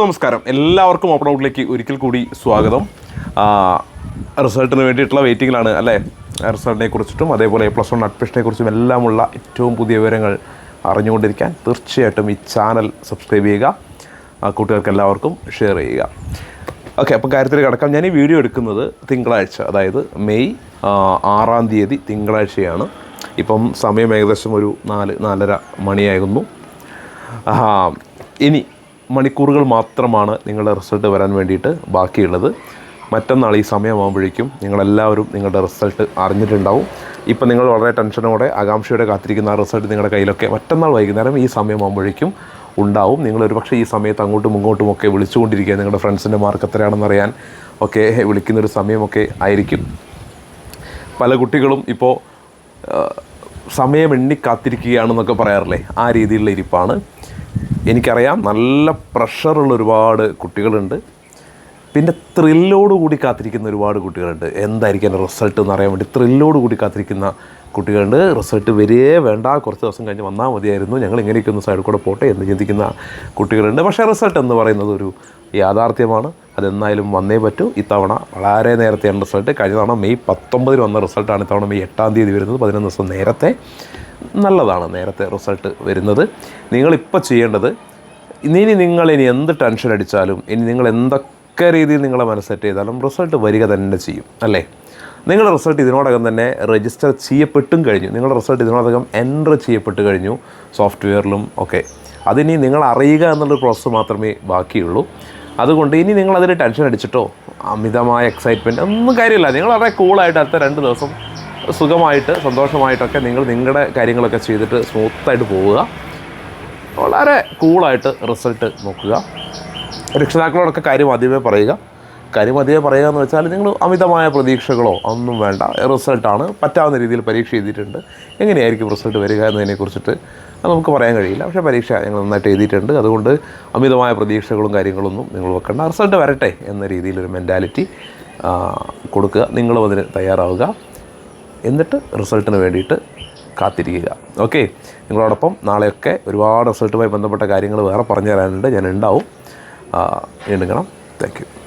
നമസ്കാരം. എല്ലാവർക്കും ഓപ്പൺ ഔട്ടിലേക്ക് ഒരിക്കൽ കൂടി സ്വാഗതം. റിസൾട്ടിന് വേണ്ടിയിട്ടുള്ള വെയിറ്റിങ്ങിലാണ് അല്ലേ? റിസൾട്ടിനെ കുറിച്ചിട്ടും അതേപോലെ പ്ലസ് വൺ അഡ്മിഷനെ കുറിച്ചും എല്ലാമുള്ള ഏറ്റവും പുതിയ വിവരങ്ങൾ അറിഞ്ഞുകൊണ്ടിരിക്കാൻ തീർച്ചയായിട്ടും ഈ ചാനൽ സബ്സ്ക്രൈബ് ചെയ്യുക. കൂട്ടുകാർക്ക് എല്ലാവർക്കും ഷെയർ ചെയ്യുക. ഓക്കെ അപ്പോൾ കാര്യത്തിൽ കിടക്കാം. ഞാൻ ഈ വീഡിയോ എടുക്കുന്നത് തിങ്കളാഴ്ച അതായത് മെയ് ആറാം തീയതി തിങ്കളാഴ്ചയാണ്. ഇപ്പം സമയം ഏകദേശം ഒരു നാല് നാലര മണിയായിരുന്നു. ഇനി മണിക്കൂറുകൾ മാത്രമാണ് നിങ്ങളുടെ റിസൾട്ട് വരാൻ വേണ്ടിയിട്ട് ബാക്കിയുള്ളത്. മറ്റന്നാൾ ഈ സമയമാകുമ്പോഴേക്കും നിങ്ങളെല്ലാവരും നിങ്ങളുടെ റിസൾട്ട് അറിഞ്ഞിട്ടുണ്ടാവും. ഇപ്പം നിങ്ങൾ വളരെ ടെൻഷനോടെ ആകാംക്ഷയോടെ കാത്തിരിക്കുന്ന ആ റിസൾട്ട് നിങ്ങളുടെ കയ്യിലൊക്കെ മറ്റന്നാൾ വൈകുന്നേരം ഈ സമയമാകുമ്പോഴേക്കും ഉണ്ടാവും. നിങ്ങൾ ഒരുപക്ഷെ ഈ സമയത്ത് അങ്ങോട്ടും ഇങ്ങോട്ടും ഒക്കെ വിളിച്ചുകൊണ്ടിരിക്കുക നിങ്ങളുടെ ഫ്രണ്ട്സിന്റെ മാർക്ക് എത്രയാണെന്ന് അറിയാൻ ഒക്കെ വിളിക്കുന്നൊരു സമയമൊക്കെ ആയിരിക്കും. പല കുട്ടികളും ഇപ്പോൾ സമയം എണ്ണി കാത്തിരിക്കുകയാണെന്നൊക്കെ പറയാറില്ലേ? ആ രീതിയിലുള്ള ഇരിപ്പാണ്. എനിക്കറിയാം നല്ല പ്രഷറുള്ള ഒരുപാട് കുട്ടികളുണ്ട്. പിന്നെ ത്രില്ലോട് കൂടി കാത്തിരിക്കുന്ന ഒരുപാട് കുട്ടികളുണ്ട്. എന്തായിരിക്കും എന്റെ റിസൾട്ട് എന്ന് അറിയാൻ വേണ്ടി ത്രില്ലോട് കൂടി കാത്തിരിക്കുന്ന കുട്ടികളുണ്ട്. റിസൾട്ട് വരേ വേണ്ട. കുറച്ച് ദിവസം കഴിഞ്ഞ് വന്നാൽ മതിയായിരുന്നു. ഞങ്ങൾ ഇങ്ങനെയൊക്കെ ഒന്ന് സൈഡിൽ കൂടെ പോട്ടെ എന്ന് ചിന്തിക്കുന്ന കുട്ടികളുണ്ട്. പക്ഷേ റിസൾട്ട് എന്ന് പറയുന്നത് ഒരു യാഥാർത്ഥ്യമാണ്. അതെന്നായാലും വന്നേ പറ്റൂ. ഇത്തവണ വളരെ നേരത്തെയാണ് റിസൾട്ട് കഴിഞ്ഞ തവണ മെയ് പത്തൊമ്പതിന് വന്ന റിസൾട്ടാണ് ഇത്തവണ മെയ് എട്ടാം തീയതി വരുന്നത്. പതിനൊന്ന് ദിവസം നേരത്തെ. നല്ലതാണ് നേരത്തെ റിസൾട്ട് വരുന്നത്. നിങ്ങളിപ്പോൾ ചെയ്യേണ്ടത് ഇനി നിങ്ങൾ ഇനി എന്ത് ടെൻഷൻ അടിച്ചാലും ഇനി നിങ്ങൾ എന്തൊക്കെ രീതിയിൽ നിങ്ങളെ മനസ്സെറ്റ് ചെയ്താലും റിസൾട്ട് വരിക തന്നെ ചെയ്യും അല്ലേ? നിങ്ങളുടെ റിസൾട്ട് ഇതിനോടകം തന്നെ രജിസ്റ്റർ ചെയ്യപ്പെട്ടും കഴിഞ്ഞു. നിങ്ങളുടെ റിസൾട്ട് ഇതിനോടകം എന്റർ ചെയ്യപ്പെട്ട് കഴിഞ്ഞു സോഫ്റ്റ്വെയറിലും ഒക്കെ. അതിനി നിങ്ങൾ അറിയുക എന്നുള്ളൊരു പ്രോസസ്സ് മാത്രമേ ബാക്കിയുള്ളൂ. അതുകൊണ്ട് ഇനി നിങ്ങൾ ടെൻഷൻ അടിച്ചിട്ടോ അമിതമായ എക്സൈറ്റ്മെന്റ് ഒന്നും കാര്യമില്ല. നിങ്ങൾ വളരെ കൂളായിട്ട് അടുത്ത രണ്ട് ദിവസം സുഖമായിട്ട് സന്തോഷമായിട്ടൊക്കെ നിങ്ങൾ നിങ്ങളുടെ കാര്യങ്ങളൊക്കെ ചെയ്തിട്ട് സ്മൂത്തായിട്ട് പോവുക. വളരെ കൂളായിട്ട് റിസൾട്ട് നോക്കുക. രക്ഷിതാക്കളോടൊക്കെ കാര്യം ആദ്യമേ പറയുക. കാര്യം ആദ്യമേ പറയുക എന്ന് വെച്ചാൽ നിങ്ങൾ അമിതമായ പ്രതീക്ഷകളോ ഒന്നും വേണ്ട. റിസൾട്ടാണ് പറ്റാവുന്ന രീതിയിൽ പരീക്ഷ എഴുതിയിട്ടുണ്ട്. എങ്ങനെയായിരിക്കും റിസൾട്ട് വരിക എന്നതിനെക്കുറിച്ചിട്ട് നമുക്ക് പറയാൻ കഴിയില്ല. പക്ഷേ പരീക്ഷ ഞങ്ങൾ നന്നായിട്ട് എഴുതിയിട്ടുണ്ട്. അതുകൊണ്ട് അമിതമായ പ്രതീക്ഷകളും കാര്യങ്ങളൊന്നും നിങ്ങൾ വെക്കേണ്ട. റിസൾട്ട് വരട്ടെ എന്ന രീതിയിലൊരു മെന്റാലിറ്റി കൊടുക്കുക. നിങ്ങളും അതിന് തയ്യാറാവുക. എന്നിട്ട് റിസൾട്ടിന് വേണ്ടിയിട്ട് കാത്തിരിക്കുക. ഓക്കെ? നിങ്ങളോടൊപ്പം നാളെയൊക്കെ ഒരുപാട് റിസൾട്ടുമായി ബന്ധപ്പെട്ട കാര്യങ്ങൾ വേറെ പറഞ്ഞു തരാനുണ്ട്. ഞാൻ ഉണ്ടാവും. വീണ്ടും താങ്ക് യു.